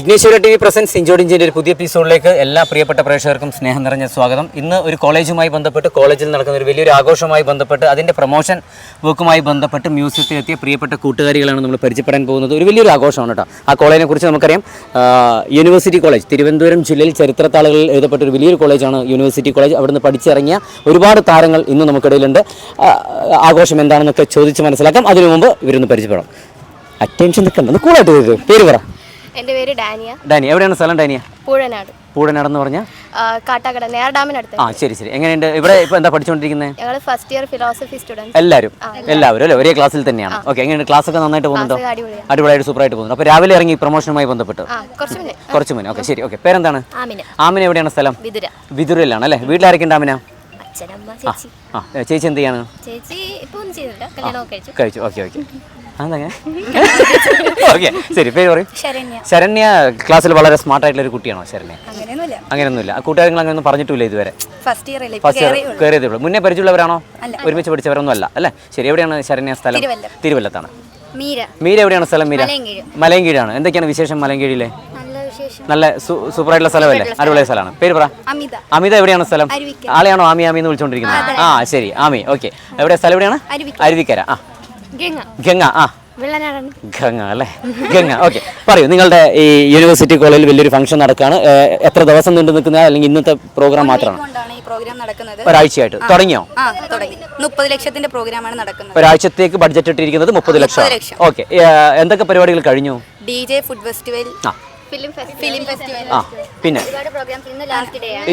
Vighneshwara TV വി presence ഇഞ്ചിൻ്റെ ഒരു പുതിയ എപ്പിസോഡിലേക്ക് എല്ലാ പ്രിയപ്പെട്ട പ്രേക്ഷകർക്കും സ്നേഹം നിറഞ്ഞ സ്വാഗതം ഇന്ന് ഒരു കോളേജുമായി ബന്ധപ്പെട്ട് കോളേജിൽ നടക്കുന്ന ഒരു വലിയൊരു ആഘോഷമായി ബന്ധപ്പെട്ട് അതിൻ്റെ പ്രൊമോഷൻ വർക്കുമായി ബന്ധപ്പെട്ട് മ്യൂസിയത്തിൽ എത്തിയ പ്രിയപ്പെട്ട കൂട്ടുകാരികളാണ് നമ്മൾ പരിചയപ്പെടാൻ പോകുന്നത് ഒരു വലിയൊരു ആഘോഷമാണ് കേട്ടോ ആ കോളേജിനെ കുറിച്ച് നമുക്കറിയാം യൂണിവേഴ്സിറ്റി കോളേജ് തിരുവനന്തപുരം ജില്ലയിൽ ചരിത്രത്താളുകളിൽ എഴുതപ്പെട്ട ഒരു വലിയൊരു കോളേജാണ് യൂണിവേഴ്സിറ്റി കോളേജ് അവിടുന്ന് പഠിച്ചിറങ്ങിയ ഒരുപാട് താരങ്ങൾ ഇന്ന് നമുക്കിടയിലുണ്ട് ആഘോഷം എന്താണെന്നൊക്കെ ചോദിച്ച് മനസ്സിലാക്കാം അതിനു മുമ്പ് ഇവരൊന്ന് പരിചയപ്പെടാം അറ്റൻഷൻ നിൽക്കണ്ട കൂളായിട്ട് പേര് പറ എന്റെ പേര് ഡാനിയ ഡാനി എവിടെയാണ് സ്ഥലം ഡാനിയ പൂഴനാട് പൂഴനാടെന്ന് പറഞ്ഞാൽ കാട്ടാക്കട നെയർ ഡാമിനടുത്ത് ആ ശരി ശരി എങ്ങനെയുണ്ട് ഇവിടെ ഇപ്പോൾ എന്താ പഠിച്ചുകൊണ്ടിരിക്കുന്നത് ഞങ്ങൾ ഫസ്റ്റ് ഇയർ ഫിലോസഫി സ്റ്റുഡൻസ് എല്ലാവരും എല്ലാവരും അല്ലേ ഒരേ ക്ലാസ്സിൽ തന്നെയാണ് ഓക്കെ എങ്ങനെയുണ്ട് ക്ലാസ്സൊക്കെ നന്നായിട്ട് പോകുന്നുണ്ടോ അടിപൊളിയായിട്ട് സൂപ്പറായിട്ട് പോകുന്നുണ്ട് അപ്പോൾ രാവിലെ ഇറങ്ങി പ്രൊമോഷനുമായി ബന്ധപ്പെട്ട് കുറച്ച് മുന്നേ ഓക്കെ ശരി ഓക്കെ പേരെന്താണ് ആമിന എവിടെയാണ് സ്ഥലം വിദുരയിലാണ് അല്ലേ വീട്ടിലാരൊക്കെ ആമിന ചേച്ചി ആ എന്ത് ചെയ്യാണ് ചേച്ചി ഇപ്പൊ ഒന്നും ചെയ്യുന്നില്ല കഴിച്ചു ഓക്കെ ഓക്കെ ഓക്കെ ശരി പേര് പറയും ശരണ്യ ക്ലാസ്സിൽ വളരെ സ്മാർട്ട് ആയിട്ടുള്ള ഒരു കുട്ടിയാണോ ശരണ്യ അങ്ങനെയൊന്നുമില്ല കൂട്ടുകാരങ്ങൾ അങ്ങനെ ഒന്നും പറഞ്ഞിട്ടില്ല ഇതുവരെ ഫസ്റ്റ് ഇയർ കയറിയതേ ഉള്ളൂ മുന്നേ പരിചയമുള്ളവരാണോ ഒരുമിച്ച് പഠിച്ചവരൊന്നും അല്ല അല്ലേ ശരി എവിടെയാണ് ശരണ്യ സ്ഥലം തിരുവല്ലത്താണ് മീര എവിടെയാണ് സ്ഥലം മീര മലയൻകീഴാണ് എന്തൊക്കെയാണ് വിശേഷം മലയൻകീഴിലെ നല്ല സൂപ്പർ ആയിട്ടുള്ള സ്ഥലമല്ലേ അടിപൊളി സ്ഥലമാണ് പേര് പറ അമിത എവിടെയാണ് സ്ഥലം ആളെയാണോ ആമി ആമി എന്ന് വിളിച്ചോണ്ടിരിക്കുന്നത് ആ ശരി ആമി ഓക്കെ എവിടെ സ്ഥലം എവിടെയാണ് അരുവിക്കര ആ ഗംഗ ആ ഗംഗ അല്ലേ ഗംഗ ഓക്കെ പറയൂ നിങ്ങളുടെ ഈ യൂണിവേഴ്സിറ്റി കോളേജിൽ വലിയൊരു ഫംഗ്ഷൻ നടക്കുകയാണ് എത്ര ദിവസം നീണ്ടു നിൽക്കുന്ന അല്ലെങ്കിൽ ഇന്നത്തെ പ്രോഗ്രാം മാത്രമാണ് ഈ പ്രോഗ്രാം നടക്കുന്നത് ഒരാഴ്ചയായിട്ട് തുടങ്ങിയോ മുപ്പത് ലക്ഷത്തിന്റെ പ്രോഗ്രാമാണ് നടക്കുന്നത് ഒരാഴ്ചത്തേക്ക് ബഡ്ജറ്റ് ഇട്ടിരിക്കുന്നത് മുപ്പത് ലക്ഷം ഓക്കെ എന്തൊക്കെ പരിപാടികൾ കഴിഞ്ഞു D J food festival film festival ആ പിന്നെ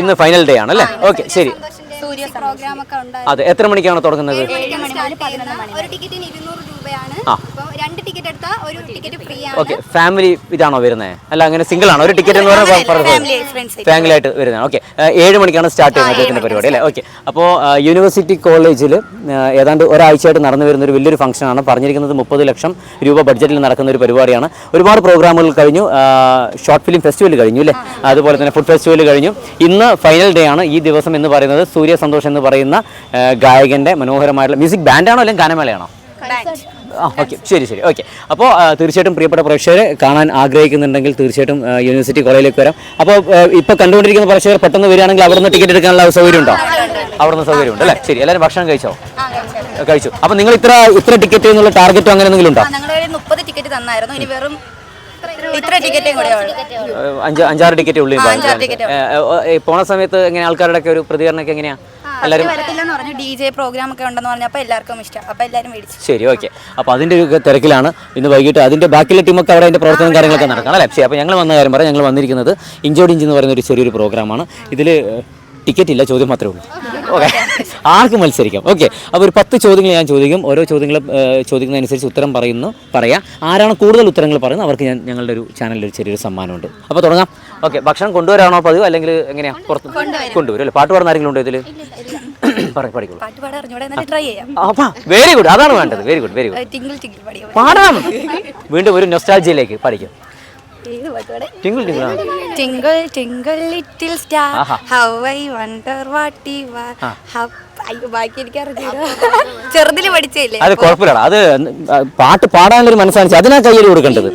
ഇന്ന് ഫൈനൽ ഡേ ആണ് അല്ലേ ഓക്കെ ശരി പ്രോഗ്രാം ഒക്കെ ഉണ്ടായിരുന്നു അതെ എത്ര മണിക്കാണ് തുടങ്ങുന്നത് ഒരു ടിക്കറ്റിന് ഇരുന്നൂറ് രൂപയാണ് അപ്പോൾ രണ്ട് ടിക്കറ്റ് ഒരു ടിക്കറ്റ് ഫ്രീ ആണ് ഓക്കെ ഫാമിലി ഇതാണോ വരുന്നത് അല്ല അങ്ങനെ സിംഗിൾ ആണോ ഒരു ടിക്കറ്റ് എന്ന് പറഞ്ഞാൽ ഫാമിലി ആയിട്ട് വരുന്നത് ഓക്കെ ഏഴ് മണിക്കാണ് സ്റ്റാർട്ട് ചെയ്യുന്നത് ഇതിൻ്റെ പരിപാടി അല്ലേ ഓക്കെ അപ്പോൾ യൂണിവേഴ്സിറ്റി കോളേജിൽ ഏതാണ്ട് ഒരാഴ്ചയായിട്ട് നടന്നു വരുന്ന ഒരു വലിയൊരു ഫംഗ്ഷനാണ് പറഞ്ഞിരിക്കുന്നത് മുപ്പത് ലക്ഷം രൂപ ബഡ്ജറ്റിൽ നടക്കുന്ന ഒരു പരിപാടിയാണ് ഒരുപാട് പ്രോഗ്രാമുകൾ കഴിഞ്ഞു ഷോർട്ട് ഫിലിം ഫെസ്റ്റിവൽ കഴിഞ്ഞു അല്ലേ അതുപോലെ തന്നെ ഫുഡ് ഫെസ്റ്റിവൽ കഴിഞ്ഞു ഇന്ന് ഫൈനൽ ഡേ ആണ് ഈ ദിവസം എന്ന് പറയുന്നത് സൂര്യ സൂര്യ സന്തോഷ് എന്ന് പറയുന്ന ഗായകന്റെ മനോഹരമായിട്ടുള്ള മ്യൂസിക് ബാൻഡാണോ അല്ലെങ്കിൽ ഗാനമേളയാണോ ആ ഓക്കെ ശരി ശരി ഓക്കെ അപ്പോൾ തീർച്ചയായിട്ടും പ്രിയപ്പെട്ട പ്രേക്ഷകരെ കാണാൻ ആഗ്രഹിക്കുന്നുണ്ടെങ്കിൽ തീർച്ചയായിട്ടും യൂണിവേഴ്സിറ്റി കോളേജിലേക്ക് വരാം അപ്പോൾ ഇപ്പോൾ കണ്ടുകൊണ്ടിരിക്കുന്ന പ്രേക്ഷകർ പെട്ടെന്ന് വരികയാണെങ്കിൽ അവിടെ നിന്ന് ടിക്കറ്റ് എടുക്കാനുള്ള സൗകര്യം ഉണ്ടോ അവിടെ നിന്ന് സൗകര്യം ഉണ്ട് അല്ലേ ശരി എല്ലാവരും ഭക്ഷണം കഴിച്ചോ കഴിച്ചു അപ്പോൾ നിങ്ങൾ ഇത്ര ഇത്ര ടിക്കറ്റ് എന്നുള്ള ടാർഗറ്റോ അങ്ങനെ എന്തെങ്കിലും ഉണ്ടോ ഞങ്ങളുടെ മുപ്പത് ടിക്കറ്റ് തന്നായിരുന്നു ഇനി വെറും ഇത്ര ടിക്കറ്റേ കൂടെ അഞ്ച് അഞ്ചാറ് ടിക്കറ്റ് ഉള്ളി പോണ സമയത്ത് എങ്ങനെ ആൾക്കാരുടെ ഒക്കെ ഒരു പ്രതികരണം ഒക്കെ എങ്ങനെയാ എല്ലാവരും വരത്തില്ലെന്ന് പ്രോഗ്രാം ഒക്കെ ഉണ്ടെന്ന് പറഞ്ഞപ്പോൾ എല്ലാവർക്കും അപ്പോൾ എല്ലാവരും ശരി ഓക്കെ അപ്പോൾ അതിൻ്റെ ഒരു തിരക്കിലാണ് ഇന്ന് വൈകിട്ട് അതിൻ്റെ ബാക്കിലെ ടീമൊക്കെ അവിടെ അതിന്റെ പ്രവർത്തനം കാര്യങ്ങളൊക്കെ നടക്കണം അല്ലേ അപ്പൊ അപ്പോൾ ഞങ്ങൾ വന്ന കാര്യം പറയാം ഞങ്ങൾ വന്നിരിക്കുന്നത് ഇഞ്ചോട് ഇഞ്ച് എന്ന് പറയുന്ന ഒരു ചെറിയൊരു പ്രോഗ്രാമാണ് ഇതില് ടിക്കറ്റ് ഇല്ല ചോദ്യം മാത്രമേ ഉള്ളൂ ഓക്കെ ആർക്ക് മത്സരിക്കാം ഓക്കെ അപ്പോൾ ഒരു പത്ത് ചോദ്യങ്ങൾ ഞാൻ ചോദിക്കും ഓരോ ചോദ്യങ്ങൾ ചോദിക്കുന്നതനുസരിച്ച് ഉത്തരം പറയുന്നു പറയാം ആരാണ് കൂടുതൽ ഉത്തരങ്ങൾ പറയുന്നത് അവർക്ക് ഞാൻ ഞങ്ങളുടെ ഒരു ചാനലിൽ ഒരു ചെറിയൊരു സമ്മാനമുണ്ട് അപ്പോൾ തുടങ്ങാം ഓക്കെ ഭക്ഷണം കൊണ്ടുവരാണോ പതിവ് അല്ലെങ്കിൽ എങ്ങനെയാണ് പുറത്ത് കൊണ്ടുവരും അല്ലേ പാട്ട് പാടുന്ന ആരെങ്കിലും ഉണ്ടോ ഇതിൽ പറയും വെരി ഗുഡ് അതാണ് വേണ്ടത് വെരി ഗുഡ് വെരി ഗുഡ് പാടാം വീണ്ടും ഒരു നൊസ്റ്റാൾജിയിലേക്ക് പഠിക്കും Tingle, tingle, tingle, tingle, little star. How I wonder what you are. അയ്യോ ബാക്കി എനിക്ക് അറിഞ്ഞില്ല ചെറുതിൽ പഠിച്ചില്ലേ അത് കുഴപ്പമില്ല അത് പാട്ട് പാടാനൊരു മനസ്സാണ് അതിനാ കയ്യിൽ കൊടുക്കേണ്ടത്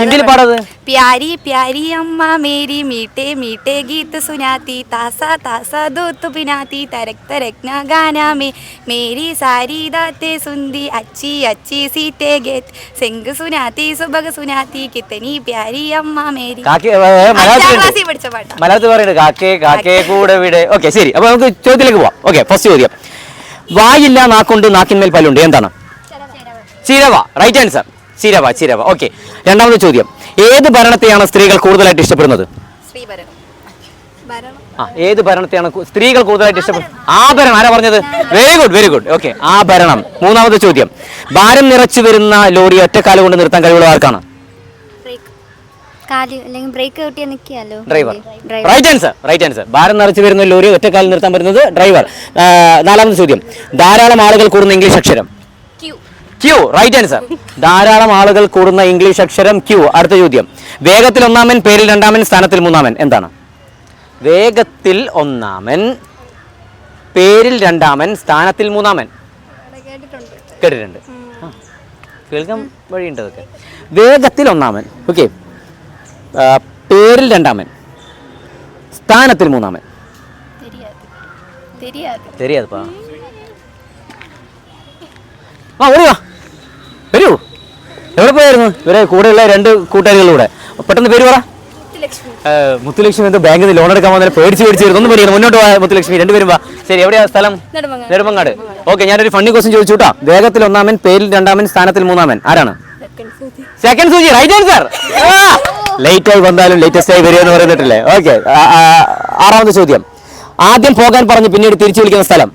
ഹിന്ദിയിൽ പാടത് പ്യാരി പ്യാരി അമ്മ മേരി മീട്ടേ മീട്ടേ ഗീത് സുനാത്തി താസ താസ ദൂത്ത് പിനാത്തി തരക് തരക് ന ഗാനാമേ മേരി സാരി ദാത്തെ സുന്ദി അച്ചി അച്ചി സീത്തെ ഗേത് സെങ്ക് സുനാത്തി സുബഗ് സുനാത്തി കിത്തനി പ്യാരി അമ്മ മേരി മലയാളത്തിൽ പറയുന്നത് കാക്കേ കാക്കേ കൂടെ വിടെ ഓക്കെ ശരി അപ്പൊ നമുക്ക് ചോദ്യത്തിലേക്ക് പോവാം ഓക്കെ ഫസ്റ്റ് നെക്സ്റ്റ് ചോദ്യം വായില്ല നാക്കുണ്ട് നാക്കിന്മേൽ പല്ലുണ്ട് എന്താണ് ചിരവ റൈറ്റ് ആൻസർ ചിരവ ചിരവ ഓക്കെ രണ്ടാമത്തെ ചോദ്യം ഏത് ഭരണത്തെയാണ് സ്ത്രീകൾ കൂടുതലായിട്ട് ഇഷ്ടപ്പെടുന്നത് ആ ഏത് ഭരണത്തെയാണ് സ്ത്രീകൾ കൂടുതലായിട്ട് ഇഷ്ടപ്പെടുന്നത് ആഭരണം ആരാ പറഞ്ഞത് very good very good okay ആഭരണം മൂന്നാമത്തെ ചോദ്യം ഭാരം നിറച്ചു വരുന്ന ലോറി ഒറ്റക്കാലം കൊണ്ട് നിർത്താൻ കഴിവുള്ള ആർക്കാണ് അല്ലെങ്കിൽ brake driver right answer right answer ഭാരം നിറച്ച് വരുന്ന ലോറി ഒറ്റക്കാലിൽ നിർത്താൻ പറ്റുന്നത് ഡ്രൈവർ നാലാമത്തെ ചോദ്യം ധാരാളം ആളുകൾ കൂടുന്ന ഇംഗ്ലീഷ് അക്ഷരം ക്യൂ റൈറ്റ് ആൻസർ ധാരാളം ആളുകൾ കൂടുന്ന ഇംഗ്ലീഷ് അക്ഷരം ക്യൂ അടുത്ത ചോദ്യം വേഗത്തിൽ ഒന്നാമൻ പേരിൽ രണ്ടാമൻ സ്ഥാനത്തിൽ മൂന്നാമൻ എന്താണ് വേഗത്തിൽ ഒന്നാമൻ പേരിൽ രണ്ടാമൻ സ്ഥാനത്തിൽ മൂന്നാമൻ കേട്ടിട്ടുണ്ട് കേൾക്കാൻ വഴിയുണ്ട് അതൊക്കെ വേഗത്തിൽ ഒന്നാമൻ ഓക്കെ പേരിൽ രണ്ടാമൻ സ്ഥാനത്തിൽ മൂന്നാമൻ തെരിയാതുപ്പാ ഓടി വാ വരൂ എവിടെ പോയായിരുന്നു ഇവരെ കൂടെയുള്ള രണ്ട് കൂട്ടുകാരികളുടെ പെട്ടെന്ന് പേര് പറ മുത്തുലക്ഷ്മി എന്തോ ബാങ്കിൽ നിന്ന് ലോൺ എടുക്കാൻ വന്നാൽ പേടിച്ച് പേടിച്ചായിരുന്നു ഒന്നും പറയുന്നത് മുന്നോട്ട് പോയാൽ മുത്തുലക്ഷ്മി രണ്ടുപേരും വാ ശരി എവിടെയാ സ്ഥലം നെടുമങ്ങാട് ഓക്കെ ഞാനൊരു ഫണ്ണി ക്വസ്റ്റ്യൻ ചോദിച്ചു കേട്ടോ വേഗത്തിൽ ഒന്നാമൻ പേരിൽ രണ്ടാമൻ സ്ഥാനത്തിൽ മൂന്നാമൻ ആരാണ് സെക്കൻഡ് സൂചി റൈറ്റ് ആൻസർ ലേറ്റ് ആയി വന്നാലും ലേറ്റസ്റ്റ് ആയി വരികയെന്ന് പറയുന്നിട്ടില്ലേ ഓക്കെ ആറാമത്തെ ചോദ്യം ആദ്യം പോകാൻ പറഞ്ഞ് പിന്നീട് തിരിച്ചു വിളിക്കുന്ന സ്ഥലം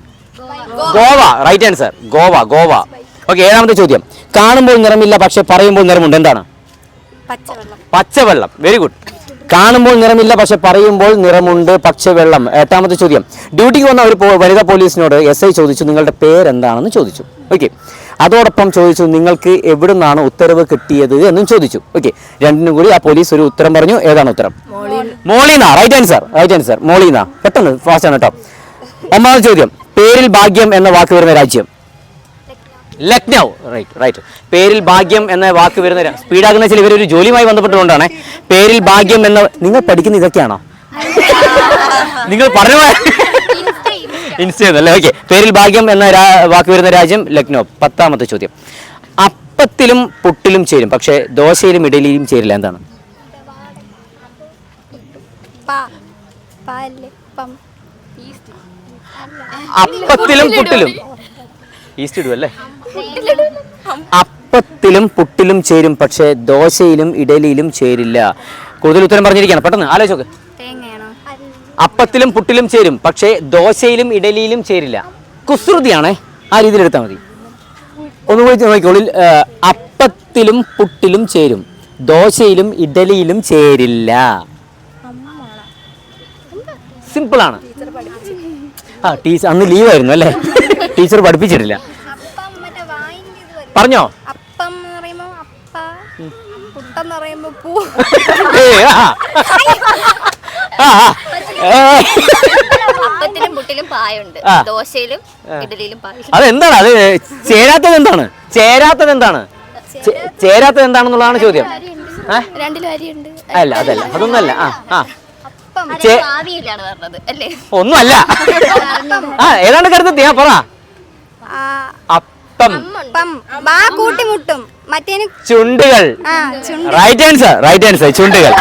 Goa right answer Goa Goa okay ഏഴാമത്തെ ചോദ്യം കാണുമ്പോൾ നിറമില്ല പക്ഷെ പറയുമ്പോൾ നിറമുണ്ട് എന്താണ് പച്ചവെള്ളം വെരി ഗുഡ് കാണുമ്പോൾ നിറമില്ല പക്ഷെ പറയുമ്പോൾ നിറമുണ്ട് പക്ഷെ വെള്ളം എട്ടാമത്തെ ചോദ്യം ഡ്യൂട്ടിക്ക് വന്ന ഒരു വനിതാ പോലീസിനോട് എസ് ഐ ചോദിച്ചു നിങ്ങളുടെ പേരെന്താണെന്ന് ചോദിച്ചു ഓക്കെ അതോടൊപ്പം ചോദിച്ചു നിങ്ങൾക്ക് എവിടെ നിന്നാണ് ഉത്തരവ് കിട്ടിയത് എന്നും ചോദിച്ചു ഓക്കെ രണ്ടിനും കൂടി ആ പോലീസ് ഒരു ഉത്തരം പറഞ്ഞു ഏതാണ് ഉത്തരം മോളിന റൈറ്റ് ആൻസർ റൈറ്റ് ആൻസർ മോളിന പെട്ടെന്ന് ഫാസ്റ്റ് ആണ് കേട്ടോ ഒന്നാമത് ചോദ്യം പേരിൽ ഭാഗ്യം എന്ന വാക്ക് വരുന്ന രാജ്യം ലക്നൗ റൈറ്റ് റൈറ്റ് പേരിൽ ഭാഗ്യം എന്ന വാക്ക് വരുന്ന സ്പീഡാകുന്ന ചില ഇവരൊരു ജോലിയുമായി ബന്ധപ്പെട്ടുകൊണ്ടാണ് പേരിൽ ഭാഗ്യം എന്ന നിങ്ങൾ പഠിക്കുന്ന ഇതൊക്കെയാണോ നിങ്ങൾ പറഞ്ഞു ഇൻസ്റ്റയെന്നല്ലേ ഓക്കെ പേരിൽ ഭാഗ്യം എന്ന വാക്ക് വരുന്ന രാജ്യം ലക്നോ പത്താമത്തെ ചോദ്യം അപ്പത്തിലും പുട്ടിലും ചേരും പക്ഷേ ദോശയിലും ഇഡലിയിലും ചേരില്ല എന്താണ് അപ്പത്തിലും പുട്ടിലും ഈസ്റ്റ് ഇടും അല്ലേ അപ്പത്തിലും പുട്ടിലും ചേരും പക്ഷേ ദോശയിലും ഇഡലിയിലും ചേരില്ല കൂടുതൽ ഉത്തരം പറഞ്ഞിരിക്കണം പെട്ടെന്ന് ആലോചിച്ചോക്കെ അപ്പത്തിലും പുട്ടിലും ചേരും പക്ഷേ ദോശയിലും ഇഡലിയിലും ചേരില്ല കുസൃതിയാണേ ആ രീതിയിൽ എടുത്താൽ മതി ഒന്ന് പോയി നോക്കിക്കോളിൽ അപ്പത്തിലും പുട്ടിലും ചേരും ദോശയിലും ഇഡലിയിലും ചേരില്ല സിമ്പിളാണ് ആ ടീച്ചർ അന്ന് ലീവായിരുന്നു അല്ലേ ടീച്ചർ പഠിപ്പിച്ചിട്ടില്ല പറഞ്ഞോ അപ്പം അപ്പത്തിലും മുട്ടിലും പായുണ്ട് ദോശയിലും ഇഡലിയിലും പായ അതെന്താണ് അത് ചേരാത്തത് എന്താണ് ചേരാത്തത് എന്താണ് ചേരാത്തത് എന്താണെന്നുള്ളതാണ് ചോദ്യം അല്ല അതല്ല അതൊന്നല്ല ആ ആ ഒന്നുമല്ല ആ ഏതാണ് കരുതത്തി ആ പറ അപ്പം കൂട്ടിമുട്ടും ചുണ്ടുകൾ റൈറ്റ് ആൻസർ റൈറ്റ് ആൻസർ ചുണ്ടുകൾ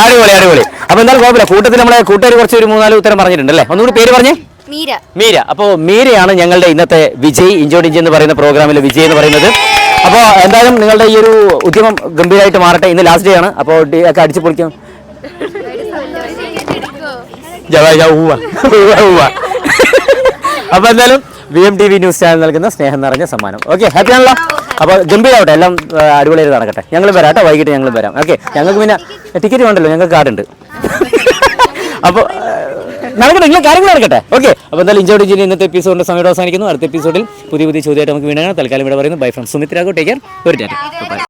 അടിപൊളി അടിപൊളി അപ്പൊ എന്തായാലും കുഴപ്പമില്ല കൂട്ടത്തിൽ നമ്മളെ കൂട്ടുകാർ കുറച്ച് ഒരു മൂന്നാല് ഉത്തരം പറഞ്ഞിട്ടുണ്ട് അല്ലേ ഒന്നുകൂടി പേര് പറഞ്ഞേ മീര മീര അപ്പോൾ മീരയാണ് ഞങ്ങളുടെ ഇന്നത്തെ വിജയ് ഇഞ്ചോടിഞ്ച് എന്ന് പറയുന്ന പ്രോഗ്രാമിലെ വിജയ് എന്ന് പറയുന്നത് അപ്പോൾ എന്തായാലും നിങ്ങളുടെ ഈ ഒരു ഉദ്യമം ഗംഭീരമായിട്ട് മാറട്ടെ ഇന്ന് ലാസ്റ്റ് ഡേ ആണ് അപ്പോൾ ഒക്കെ അടിച്ചു പൊളിക്കാം അപ്പൊ എന്തായാലും V M T V news channel നൽകുന്ന സ്നേഹം നിറഞ്ഞ സമ്മാനം ഓക്കെ ഹാപ്പി ആണല്ലോ അപ്പോൾ ഗംഭീരമാവട്ടെ എല്ലാം അടിപൊളിയായിട്ട് നടക്കട്ടെ ഞങ്ങൾ വരാം കേട്ടോ വൈകിട്ട് ഞങ്ങൾ വരാം ഓക്കെ ഞങ്ങൾക്ക് പിന്നെ ടിക്കറ്റ് വേണ്ടല്ലോ ഞങ്ങൾക്ക് കാർഡുണ്ട് അപ്പോൾ നടക്കട്ടെ നിങ്ങൾ കാര്യങ്ങൾ നടക്കട്ടെ ഓക്കെ അപ്പോൾ എന്തായാലും ഇഞ്ചോട് ജില്ലയിൽ ഇന്നത്തെ എപ്പിസോഡിൻ്റെ സമയം അവസാനിക്കുന്നു അടുത്ത എപ്പിസോഡിൽ പുതിയ പുതിയ ചോദ്യമായിട്ട് നമുക്ക് വീണ്ടും തൽക്കാലം ഇവിടെ പറയുന്നു ബൈ ഫ്രണ്ട് സുമിത് രാഘവ് ടേക്കർ ഒരു ഡേറ്റ്